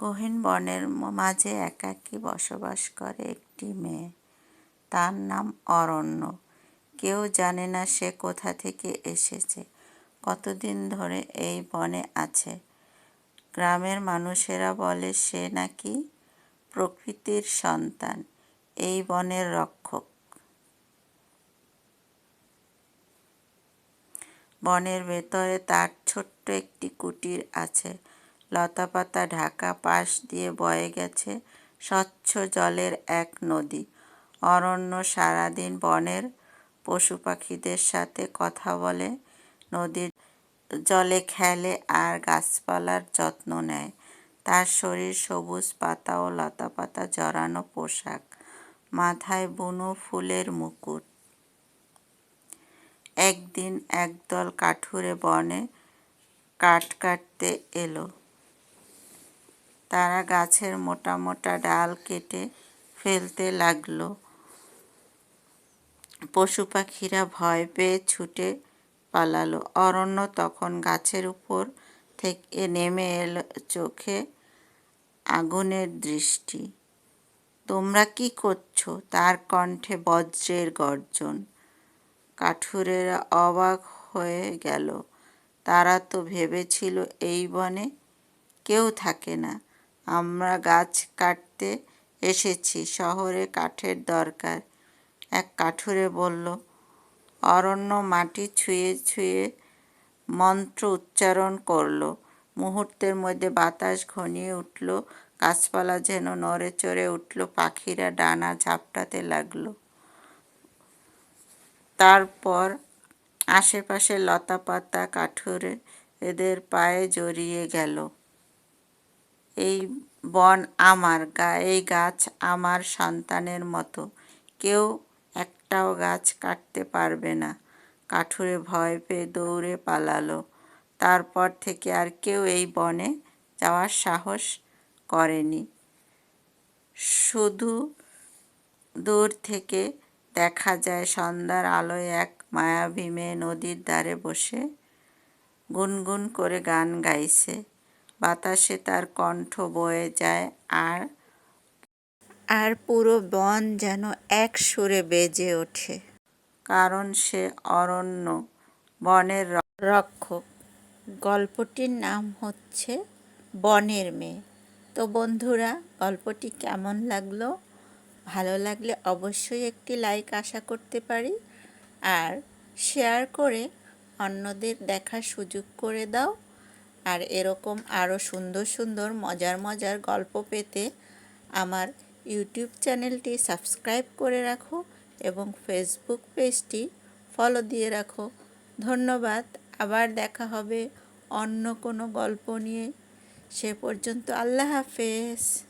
গহীন বনের মাঝে একাকী বসবাস করে একটি মেয়ে। তার নাম অরণ্য। কেউ জানে না সে কোথা থেকে এসেছে, কতদিন ধরে এই বনে আছে। গ্রামের মানুষেরা বলে, সে নাকি প্রকৃতির সন্তান, এই বনের রক্ষক। বনের ভেতরে তার ছোট্ট একটি কুটির আছে। লতাপাতা ঢাকা পাশ দিয়ে বয়ে গেছে স্বচ্ছ জলের এক নদী। অরণ্য সারাদিন বনের পশু পাখিদের সাথে কথা বলে, নদীর জলে খেলে আর গাছপালার যত্ন নেয়। তার শরীর সবুজ পাতা ও লতাপাতা জড়ানো পোশাক। মাথায় বুনো ফুলের মুকুট। একদিন একদল কাঠুরে বনে কাঠ কাটতে এলো। তারা গাছের মোটা মোটা ডাল কেটে ফেলতে লাগল। পশু পাখিরা ভয় পেয়ে ছুটে পালালো। অরণ্য তখন গাছের উপর থেকে নেমে এলো চোখে আগুনের দৃষ্টি। তোমরা কি করছ? তার কণ্ঠে বজ্রের গর্জন। কাঠুরেরা অবাক হয়ে গেল। তারা তো ভেবেছিল এই বনে কেউ থাকে না। আমরা গাছ কাটতে এসেছি, শহরে কাঠের দরকার। এক কাঠুরে বলল, অরণ্য মাটি ছুঁয়ে ছুঁয়ে মন্ত্র উচ্চারণ করল। মুহূর্তের মধ্যে বাতাস ঘনিয়ে উঠল, গাছপালা যেন নড়ে চড়ে উঠল, পাখিরা ডানা ঝাপটাতে লাগল। তারপর আশেপাশে লতাপাতা কাঠুরে এদের পায়ে জড়িয়ে গেল। এই বন আমার, গা, এই গাছ আমার সন্তানের মতো। কেউ একটাও গাছ কাটতে পারবে না। কাঠুরে ভয় পেয়ে দৌড়ে পালালো। তারপর থেকে আর কেউ এই বনে যাওয়ার সাহস করেনি। শুধু দূর থেকে দেখা যায় সন্ধ্যার আলোয় এক মায়াবী মেয়ে নদীর ধারে বসে গুনগুন করে গান গাইছে। বাতাসে তার কণ্ঠ বয়ে যায় আর আর পুরো বন যেন এক সুরে বেজে ওঠে। কারণ সে অরণ্য বনের রক্ষক। গল্পটির নাম হচ্ছে বনের মেয়ে। তো বন্ধুরা গল্পটি কেমন লাগল? ভালো লাগলে অবশ্যই একটি লাইক আশা করতে পারি। আর শেয়ার করে অন্যদের দেখার সুযোগ করে দাও। আর এরকম আরও সুন্দর সুন্দর মজার মজার গল্প পেতে আমার ইউটিউব চ্যানেলটি সাবস্ক্রাইব করে রাখো এবং ফেসবুক পেজটি ফলো দিয়ে রাখো। ধন্যবাদ। আবার দেখা হবে অন্য কোনো গল্প নিয়ে। সে পর্যন্ত আল্লাহ হাফেজ।